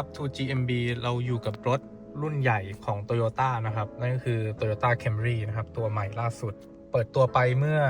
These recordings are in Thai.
ครับ 2GMB เราอยู่กับรถรุ่นใหญ่ของ Toyota นะครับ นั่นก็คือ Toyota Camry นะครับ ตัวใหม่ล่าสุด เปิดตัวไปเมื่อ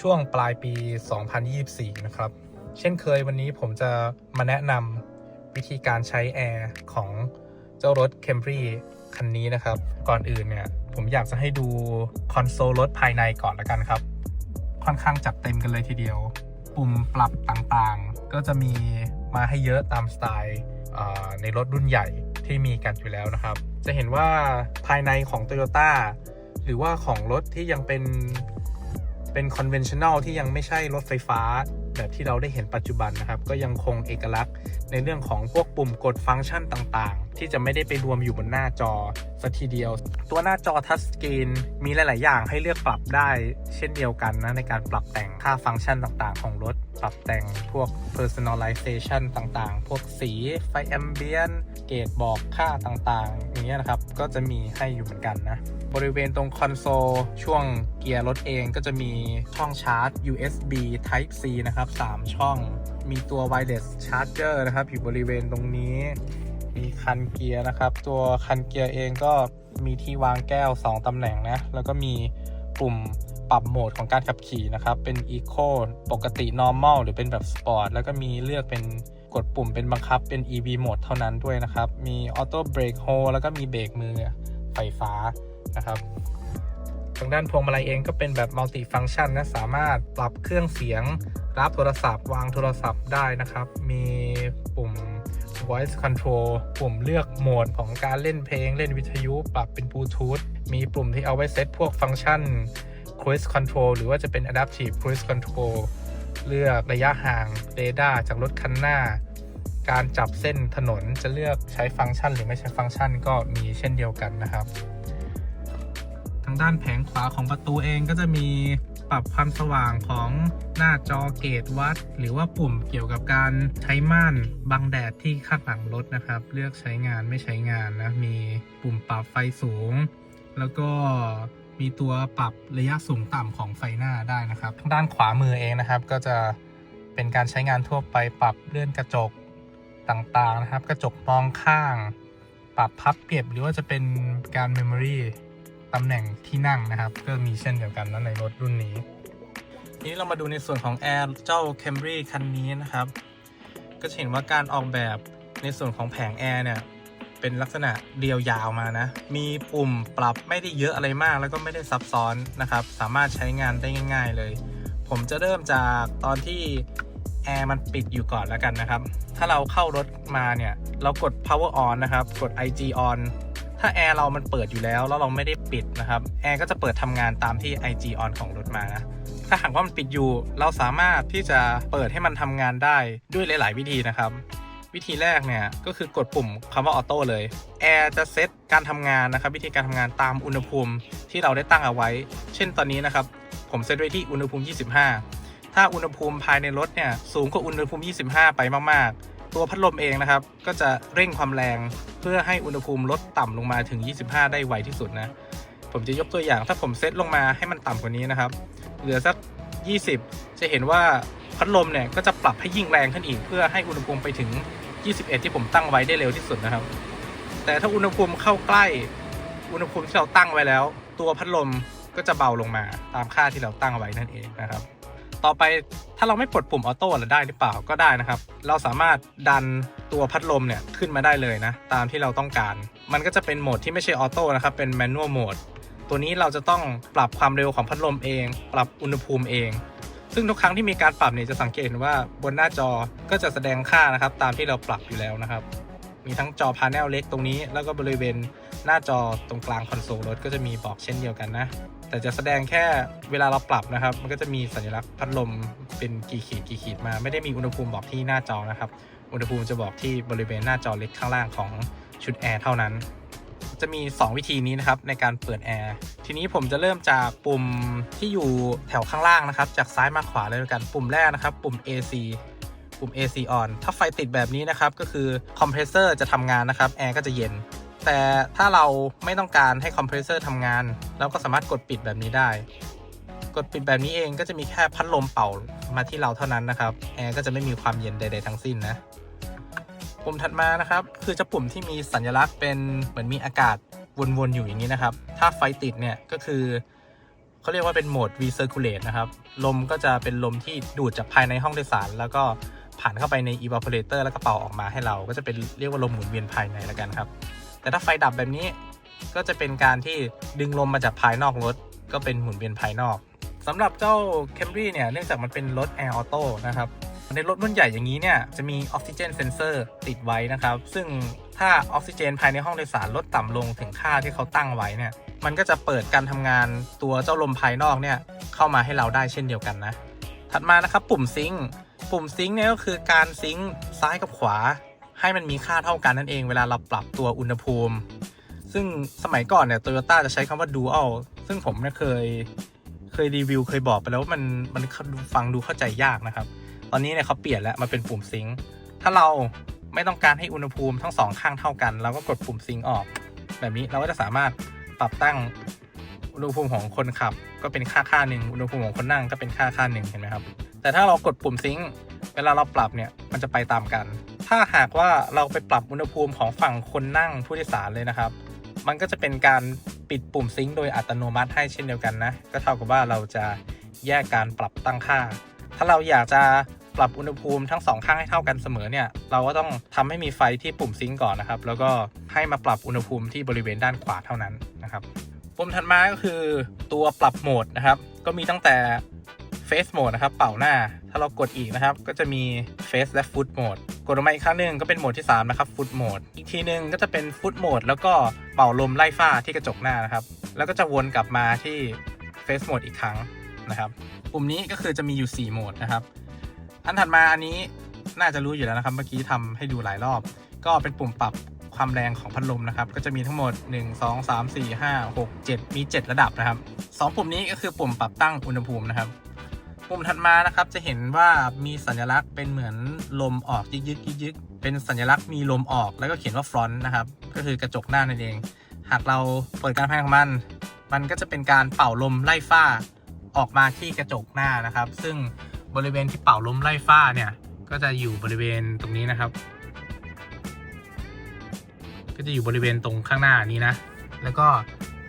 ช่วงปลายปี 2024 นะครับ เช่นเคยวันนี้ผมจะมาแนะนำวิธีการใช้แอร์ของเจ้ารถ Camry คันนี้นะครับ ก่อนอื่นเนี่ย ผมอยากจะให้ดูคอนโซลรถภายในก่อนละกันครับ ค่อนข้างจัดเต็มกันเลยทีเดียว ปุ่มปรับต่างๆ ก็จะมีมาให้เยอะตามสไตล์ ในรถรุ่นใหญ่ที่มีกันอยู่แล้วนะครับ จะเห็นว่าภายในของ Toyota หรือว่าของรถที่ยังเป็นเป็น conventional ที่ยังไม่ใช่รถไฟฟ้า แบบที่เราได้เห็นปัจจุบันนะครับ ก็ยังคงเอกลักษณ์ในเรื่องของพวกปุ่มกดฟังก์ชันต่างๆ ที่จะไม่ได้ไปรวมอยู่บนหน้าจอสัทีเดียว ตัวหน้าจอทัชสกรีนมีหลาย ๆ อย่างให้เลือกปรับได้ เช่นเดียวกันนะในการปรับแต่งค่าฟังก์ชันต่างๆ ของรถ ปรับแต่งพวก personalization ต่างๆ พวกสีไฟแอมเบียนเกจบอกค่าต่างๆ อย่างเงี้ยนะครับ ก็จะมีให้อยู่เหมือนกันนะ บริเวณตรงคอนโซลช่วงเกียร์รถเองก็จะมีช่องชาร์จ USB Type C นะครับ 3 ช่อง มีตัว wireless charger นะครับ อยู่บริเวณตรงนี้ มีคันเกียร์นะครับ ตัวคันเกียร์เองก็มีที่วางแก้ว 2 ตำแหน่งนะ แล้วก็มีปุ่มปรับโหมดของการขับขี่นะครับ เป็น Eco ปกติ Normal หรือเป็นแบบ Sport แล้วก็มีเลือกเป็น กดปุ่มเป็นบังคับเป็น EV โหมดเท่านั้นด้วยนะครับ มี Auto Brake Hold แล้วก็มีเบรกมือไฟฟ้านะครับทางด้านพวงมาลัยเองก็เป็นแบบมัลติฟัง c t ชันนะสามารถปรับเครื่องเสียง รับโทรศัพท์ วางโทรศัพท์ได้นะครับ มีปุ่ม voice control ปุ่มเลือกโหมดของการเล่นเพลงเล่นวิทยุ ปรับเป็นบลูทูธมีปุ่มที่เอาไว้เซตพวกฟังก์ชัน cruise control หรือว่าจะเป็น adaptive cruise control เลือกระยะห่างเรดาร์จากรถคันหน้า การจับเส้นถนนจะเลือกใช้ฟังก์ชัน หรือไม่ใช้ฟังก์ชันก็มีเช่นเดียวกันนะครับ ทางด้านแผงขวาของประตูเองก็จะมีปรับความสว่างของหน้าจอเกตวัด หรือว่าปุ่มเกี่ยวกับการใช้ม่านบังแดดที่ข้างหลังรถนะครับ เลือกใช้งานไม่ใช้งานนะมีปุ่มปรับไฟสูง แล้วก็ มีตัวปรับระยะสูงต่ำของไฟหน้าได้นะครับทางด้านขวามือเองนะครับ ก็จะเป็นการใช้งานทั่วไปปรับเลื่อนกระจกต่างๆนะครับ กระจกมองข้าง ปรับพับเก็บหรือว่าจะเป็นการเมมโมรีตำแหน่งที่นั่งนะครับ ก็มีเช่นเดียวกันนะในรถรุ่นนี้ นี้เรามาดูในส่วนของแอร์เจ้า Camry คันนี้นะครับ ก็เห็นว่าการออกแบบในส่วนของแผงแอร์เนี่ย เป็นลักษณะเรียวยาวมานะ มีปุ่มปรับไม่ได้เยอะอะไรมาก แล้วก็ไม่ได้ซับซ้อนนะครับ สามารถใช้งานได้ง่าย ๆ เลย ผมจะเริ่มจากตอนที่แอร์มันปิดอยู่ก่อนแล้วกันนะครับ ถ้าเราเข้ารถมาเนี่ย เรากด power on นะครับ กด IG on ถ้าแอร์เรามันเปิดอยู่แล้ว แล้วเราไม่ได้ปิดนะครับ แอร์ก็จะเปิดทำงานตามที่ IG on ของรถมานะถ้าหากว่ามันปิดอยู่ เราสามารถที่จะเปิดให้มันทำงานได้ด้วยหลาย ๆ วิธีนะครับ วิธีแรกเนี่ยก็คือกดปุ่มคำว่าออโต้เลยแอร์จะเซตการทำงานนะครับวิธีการทำงานตามอุณหภูมิที่เราได้ตั้งเอาไว้ เช่นตอนนี้นะครับผมเซตไว้ที่อุณหภูมิ 25 ถ้าอุณหภูมิภายในรถเนี่ยสูงกว่าอุณหภูมิ 25 ไปมากๆ ตัวพัดลมเองนะครับก็จะเร่งความแรงเพื่อให้อุณหภูมิลดต่ำลงมาถึง 25 ได้ไวที่สุดนะผมจะยกตัวอย่างถ้าผมเซตลงมาให้มันต่ำกว่านี้นะครับ เหลือสัก 20 จะเห็นว่า พัดลมเนี่ยก็จะปรับให้ยิ่งแรงขึ้นอีก เพื่อให้อุณหภูมิไปถึง 21 ที่ผมตั้งไว้ได้เร็วที่สุดนะครับ แต่ถ้าอุณหภูมิเข้าใกล้อุณหภูมิที่เราตั้งไว้แล้ว ตัวพัดลมก็จะเบาลงมาตามค่าที่เราตั้งไว้นั่นเองนะครับ ต่อไปถ้าเราไม่กดปุ่มออโต้เราได้หรือเปล่าก็ได้นะครับ เราสามารถดันตัวพัดลมเนี่ยขึ้นมาได้เลยนะ ตามที่เราต้องการ มันก็จะเป็นโหมดที่ไม่ใช่ออโต้นะครับ เป็นแมนนวลโหมดตัวนี้เราจะต้องปรับความเร็วของพัดลมเอง ปรับอุณหภูมิเอง ซึ่งทุกครั้งที่มีการปรับเนี่ยจะสังเกตเห็นว่าบนหน้าจอก็จะแสดงค่านะครับ ตามที่เราปรับอยู่แล้วนะครับ มีทั้งจอพาเนลเล็กตรงนี้ แล้วก็บริเวณหน้าจอตรงกลางคอนโซลรถก็จะมีบอกเช่นเดียวกันนะ แต่จะแสดงแค่เวลาเราปรับนะครับ มันก็จะมีสัญลักษณ์พัดลมเป็นกี่ขีดกี่ขีดมา ไม่ได้มีอุณหภูมิบอกที่หน้าจอนะครับ อุณหภูมิจะบอกที่บริเวณหน้าจอเล็กข้างล่างของชุดแอร์เท่านั้น จะมี 2 วิธีนี้นะครับในการเปิดแอร์ทีนี้ผมจะเริ่มจากปุ่มที่อยู่แถวข้างล่างนะครับ จากซ้ายมาขวาเลยกันปุ่มแรกนะครับ ปุ่ม AC ปุ่ม AC on ถ้าไฟติดแบบนี้นะครับ ก็คือคอมเพรสเซอร์จะทำงานนะครับแอร์ก็จะเย็น แต่ถ้าเราไม่ต้องการให้คอมเพรสเซอร์ทำงาน เราก็สามารถกดปิดแบบนี้ได้ กดปิดแบบนี้เองก็จะมีแค่พัดลมเป่ามาที่เราเท่านั้นนะครับแอร์ก็จะไม่มีความเย็นใด ๆ ทั้งสิ้นนะ ปุ่มถัดมานะครับ คือจะปุ่มที่มีสัญลักษณ์เป็นเหมือนมีอากาศวนๆอยู่อย่างนี้นะครับ ถ้าไฟติดเนี่ยก็คือเขาเรียกว่าเป็นโหมด recirculate นะครับ ลมก็จะเป็นลมที่ดูดจากภายในห้องโดยสาร แล้วก็ผ่านเข้าไปใน evaporator แล้วก็เป่าออกมาให้เรา ก็จะเป็นเรียกว่าลมหมุนเวียนภายในแล้วกันครับ แต่ถ้าไฟดับแบบนี้ก็จะเป็นการที่ดึงลมมาจากภายนอกรถ ก็เป็นหมุนเวียนภายนอกสำหรับเจ้า Camry เนี่ยเนื่องจากมันเป็นรถ Air Auto นะครับ ในรถรุ่นใหญ่อย่างนี้เนี่ยจะมีออกซิเจนเซนเซอร์ติดไว้นะครับ ซึ่งถ้าออกซิเจนภายในห้องโดยสารลดต่ำลงถึงค่าที่เขาตั้งไว้เนี่ย มันก็จะเปิดการทำงานตัวเจ้าลมภายนอกเนี่ยเข้ามาให้เราได้เช่นเดียวกันนะ ถัดมานะครับปุ่มซิงปุ่มซิงเนี่ยก็คือการซิงซ้ายกับขวา ให้มันมีค่าเท่ากันนั่นเองเวลาเราปรับตัวอุณหภูมิ ซึ่งสมัยก่อนเนี่ยโตโยต้าจะใช้คำว่า dual ซึ่งผมเนี่ยเคยเคยรีวิวเคยบอกไปแล้วว่ามันมันฟังดูเข้าใจยากนะครับ ตอนนี้เนี่ยเขาเปลี่ยนแล้วมาเป็นปุ่มซิงค์ถ้าเราไม่ต้องการให้อุณหภูมิทั้งสองข้างเท่ากัน เราก็กดปุ่มซิงค์ออก แบบนี้เราก็จะสามารถปรับตั้งอุณหภูมิของคนขับ ก็เป็นค่าค่าหนึ่งอุณหภูมิของคนนั่งก็เป็นค่าค่าหนึ่งเห็นไหมครับ แต่ถ้าเรากดปุ่มซิงค์เวลาเราปรับเนี่ยมันจะไปตามกัน ถ้าหากว่าเราไปปรับอุณหภูมิของฝั่งคนนั่งผู้โดยสารเลยนะครับ มันก็จะเป็นการปิดปุ่มซิงค์โดยอัตโนมัติให้เช่นเดียวกันนะ ก็เท่ากับว่าเราจะแยกการปรับตั้งค่า ถ้าเราอยากจะ ปรับอุณหภูมิทั้งสองข้างให้เท่ากันเสมอเนี่ยเราก็ต้องทำให้มีไฟที่ปุ่มซิงก์ก่อนนะครับแล้วก็ให้มาปรับอุณหภูมิที่บริเวณด้านขวาเท่านั้นนะครับปุ่มถัดมาก็คือตัวปรับโหมดนะครับก็มีตั้งแต่ Face Mode นะครับเป่าหน้า ถ้าเรากดอีกนะครับ ก็จะมี Face และ Foot Mode กดลงมาอีกครั้งหนึ่งก็เป็นโหมดที่ 3 นะครับ Foot Mode อีกทีหนึ่งก็จะเป็น Foot Mode แล้วก็เป่าลมไล่ฝ้าที่กระจกหน้านะครับ แล้วก็จะวนกลับมาที่ Face Mode อีกครั้งนะครับ ปุ่มนี้ก็คือจะมีอยู่ 4 โหมดนะครับ อันถัดมาอันนี้น่าจะรู้อยู่แล้วนะครับ เมื่อกี้ทำให้ดูหลายรอบ ก็เป็นปุ่มปรับความแรงของพัดลมนะครับ ก็จะมีทั้งหมด 1 2 3 4 5 6 7 มี 7 ระดับนะครับ 2 ปุ่มนี้ก็คือปุ่มปรับตั้งอุณหภูมินะครับ ปุ่มถัดมานะครับจะเห็นว่ามีสัญลักษณ์เป็นเหมือนลมออกยึกยึกยึกยึกเป็นสัญลักษณ์มีลมออกแล้วก็เขียนว่า front นะครับ ก็คือกระจกหน้านั่นเอง หากเราเปิดการทำงของมัน มันก็จะเป็นการเป่าลมไล่ฝ้าออกมาที่กระจกหน้านะครับ ซึ่ง บริเวณที่เป่าลมไล่ฝ้าเนี่ยก็จะอยู่บริเวณตรงนี้นะครับ ก็จะอยู่บริเวณตรงข้างหน้านี้นะ แล้วก็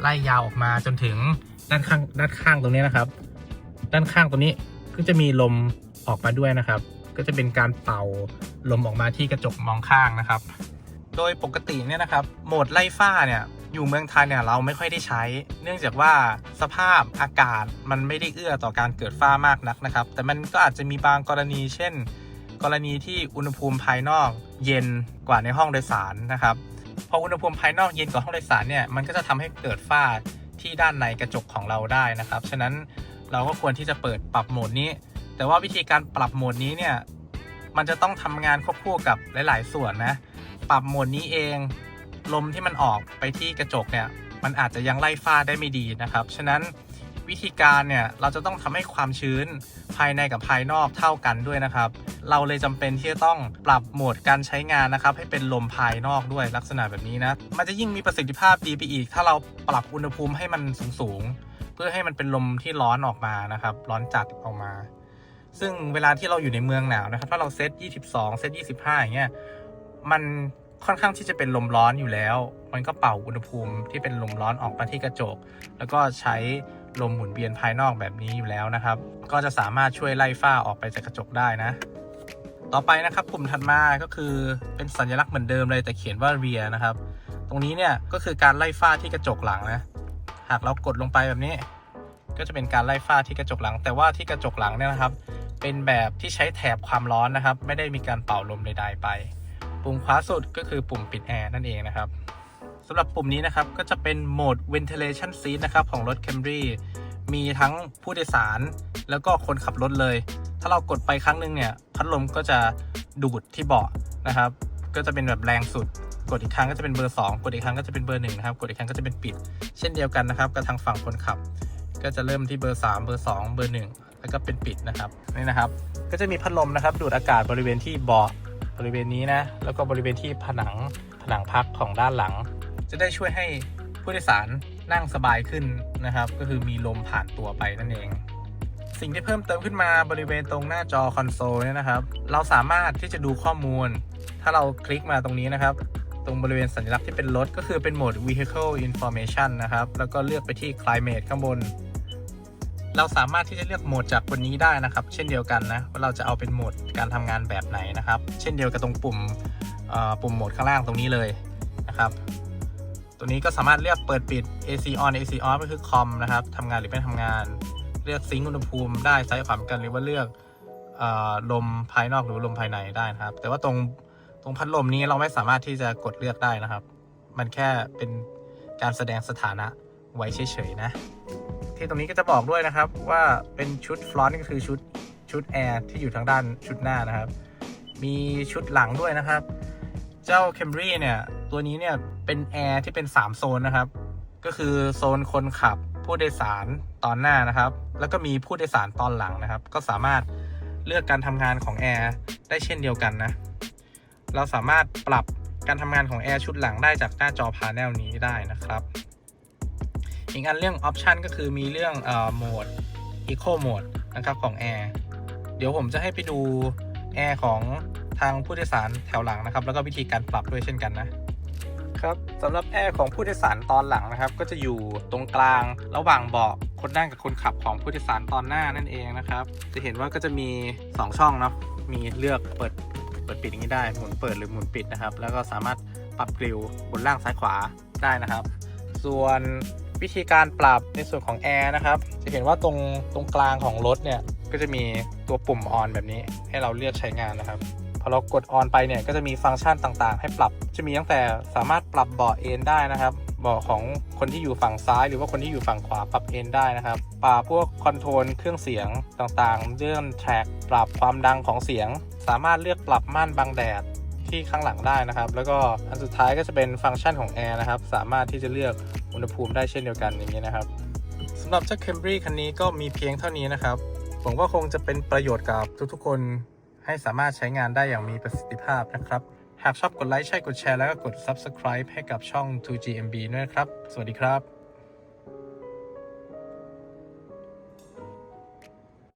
ไล่ยาวออกมาจนถึงด้านข้างด้านข้างตรงนี้นะครับ ด้านข้างตรงนี้ก็จะมีลมออกมาด้วยนะครับ ก็จะเป็นการเป่าลมออกมาที่กระจกมองข้างนะครับ โดยปกติเนี่ยนะครับ โหมดไล่ฝ้าเนี่ย อยู่เมืองไทยเนี่ยเราไม่ค่อยได้ใช้ เนื่องจากว่าสภาพอากาศมันไม่ได้เอื้อต่อการเกิดฝ้ามากนักนะครับ แต่มันก็อาจจะมีบางกรณี เช่น กรณีที่อุณหภูมิภายนอกเย็นกว่าในห้องโดยสารนะครับพออุณหภูมิภายนอกเย็นกว่าห้องโดยสารเนี่ยมันก็จะทำให้เกิดฝ้าที่ด้านในกระจกของเราได้นะครับ ฉะนั้นเราก็ควรที่จะเปิดปรับโหมดนี้ แต่ว่าวิธีการปรับโหมดนี้เนี่ยมันจะต้องทำงานควบคู่กับหลาย ๆ ส่วนนะ ปรับโหมดนี้เอง ลมที่มันออกไปที่กระจกเนี่ยมันอาจจะยังไล่ฝ้าได้ไม่ดีนะครับ ฉะนั้นวิธีการเนี่ยเราจะต้องทำให้ความชื้นภายในกับภายนอกเท่ากันด้วยนะครับ เราเลยจำเป็นที่จะต้องปรับโหมดการใช้งานนะครับ ให้เป็นลมภายนอกด้วยลักษณะแบบนี้นะ มันจะยิ่งมีประสิทธิภาพดีไปอีก ถ้าเราปรับอุณหภูมิให้มันสูงๆเพื่อให้มันเป็นลมที่ร้อนออกมานะครับ ร้อนจัดออกมา ซึ่งเวลาที่เราอยู่ในเมืองหนาวนะครับ ถ้าเราเซต22 เซต25อย่างเงี้ยมัน ค่อนข้างที่จะเป็นลมร้อนอยู่แล้ว มันก็เป่าอุณหภูมิที่เป็นลมร้อนออกมาที่กระจก แล้วก็ใช้ลมหมุนเวียนภายนอกแบบนี้อยู่แล้วนะครับ ก็จะสามารถช่วยไล่ฝ้าออกไปจากกระจกได้นะ ต่อไปนะครับปุ่มถัดมาก็คือเป็นสัญลักษณ์เหมือนเดิมเลยแต่เขียนว่า rear นะครับ ตรงนี้เนี่ยก็คือการไล่ฝ้าที่กระจกหลังนะ หากเรากดลงไปแบบนี้ ก็จะเป็นการไล่ฝ้าที่กระจกหลัง แต่ว่าที่กระจกหลังเนี่ยนะครับ เป็นแบบที่ใช้แถบความร้อนนะครับ ไม่ได้มีการเป่าลมใดๆไป ปุ่มขวาสุดก็คือปุ่มปิดแอร์นั่นเองนะครับสำหรับปุ่มนี้นะครับก็จะเป็นโหมด ventilation seat นะครับของรถ Camry มีทั้งผู้โดยสาร แล้วก็คนขับรถเลย ถ้าเรากดไปครั้งหนึ่งเนี่ยพัดลมก็จะดูดที่เบาะนะครับ ก็จะเป็นแบบแรงสุด กดอีกครั้งก็จะเป็นเบอร์ 2 กดอีกครั้งก็จะเป็นเบอร์1นะครับ กดอีกครั้งก็จะเป็นปิด เช่นเดียวกันนะครับกับทางฝั่งคนขับ ก็จะเริ่มที่เบอร์ 3 เบอร์ 2 เบอร์ 1 แล้วก็เป็นปิดนะครับนี่นะครับ ก็จะมีพัดลมนะครับ ดูดอากาศบริเวณที่เบาะ บริเวณนี้นะ แล้วก็บริเวณที่ผนังผนังพักของด้านหลัง จะได้ช่วยให้ผู้โดยสารนั่งสบายขึ้นนะครับ ก็คือมีลมผ่านตัวไปนั่นเอง สิ่งที่เพิ่มเติมขึ้นมาบริเวณตรงหน้าจอคอนโซลเนี่ยนะครับ เราสามารถที่จะดูข้อมูล ถ้าเราคลิกมาตรงนี้นะครับ ตรงบริเวณสัญลักษณ์ที่เป็นรถก็คือเป็นโหมด vehicle information นะครับ แล้วก็เลือกไปที่ climate ข้างบน เราสามารถที่จะเลือกโหมดจากบนนี้ได้นะครับ เช่นเดียวกันนะว่าเราจะเอาเป็นโหมดการทำงานแบบไหนนะครับ เช่นเดียวกับตรงปุ่มปุ่มโหมดข้างล่างตรงนี้เลยนะครับ ตัวนี้ก็สามารถเลือกเปิดปิด AC on AC off ก็คือคอมนะครับทำงานหรือไม่ทำงาน เลือกซิงค์อุณหภูมิได้ซ้ายขวาเหมือนกันหรือว่าเลือกอลมภายนอกหรือลมภายในได้นะครับ แต่ว่าตรงตรงพัดลมนี้เราไม่สามารถที่จะกดเลือกได้นะครับ มันแค่เป็นการแสดงสถานะไว้เฉยๆนะ ที่ตรงนี้ก็จะบอกด้วยนะครับ ว่าเป็นชุดฟลอนต์ก็คือชุดชุดแอร์ที่อยู่ทางด้านชุดหน้านะครับ มีชุดหลังด้วยนะครับ เจ้า Camry เนี่ยตัวนี้เนี่ยเป็นแอร์ที่เป็น 3 โซนนะครับ ก็คือโซนคนขับผู้โดยสารตอนหน้านะครับ แล้วก็มีผู้โดยสารตอนหลังนะครับ ก็สามารถเลือกการทำงานของแอร์ได้เช่นเดียวกันนะ เราสามารถปรับการทำงานของแอร์ชุดหลังได้จากหน้าจอพาเนลนี้ได้นะครับ อีกอันเรื่องออปชันก็คือมีเรื่องเอ่อโหมด Eco Mode นะครับของแอร์เดี๋ยวผมจะให้ไปดูแอร์ของทางผู้โดยสารแถวหลังนะครับ แล้วก็วิธีการปรับด้วยเช่นกันนะครับสำหรับแอร์ของผู้โดยสารตอนหลังนะครับ ก็จะอยู่ตรงกลางระหว่างเบาะคนนั่งกับคนขับของผู้โดยสารตอนหน้านั่นเองนะครับ จะเห็นว่าก็จะมี 2 ช่องเนาะมีเลือกเปิดเปิดปิดอย่างนี้ได้หมุนเปิดหรือหมุนปิดนะครับ แล้วก็สามารถปรับกริวบนล่างซ้ายขวาได้นะครับ ส่วน วิธีการปรับในส่วนของแอร์นะครับ จะเห็นว่าตรงตรงกลางของรถเนี่ย ก็จะมีตัวปุ่มออนแบบนี้ให้เราเลือกใช้งานนะครับ พอเรากดออนไปเนี่ยก็จะมีฟังก์ชันต่างๆ ให้ปรับ จะมีตั้งแต่สามารถปรับเบาะเอนได้นะครับ เบาะของคนที่อยู่ฝั่งซ้าย หรือว่าคนที่อยู่ฝั่งขวาปรับเอนได้นะครับ ปรับพวกคอนโทรลเครื่องเสียงต่างๆเลื่อนแทร็กปรับความดังของเสียง สามารถเลือกปรับม่านบังแดด ที่ข้างหลังได้นะครับ แล้วก็อันสุดท้ายก็จะเป็นฟังก์ชันของแอร์นะครับ สามารถที่จะเลือกอุณหภูมิได้เช่นเดียวกันอย่างนี้นะครับสำหรับเจ้า Camry คันนี้ก็มีเพียงเท่านี้นะครับผมว่าคงจะเป็นประโยชน์กับทุกๆคนให้สามารถใช้งานได้อย่างมีประสิทธิภาพนะครับ หากชอบกดไลค์ใช่กดแชร์แล้วก็กด Subscribe ให้กับช่อง 2GMB ด้วยนะครับ สวัสดีครับ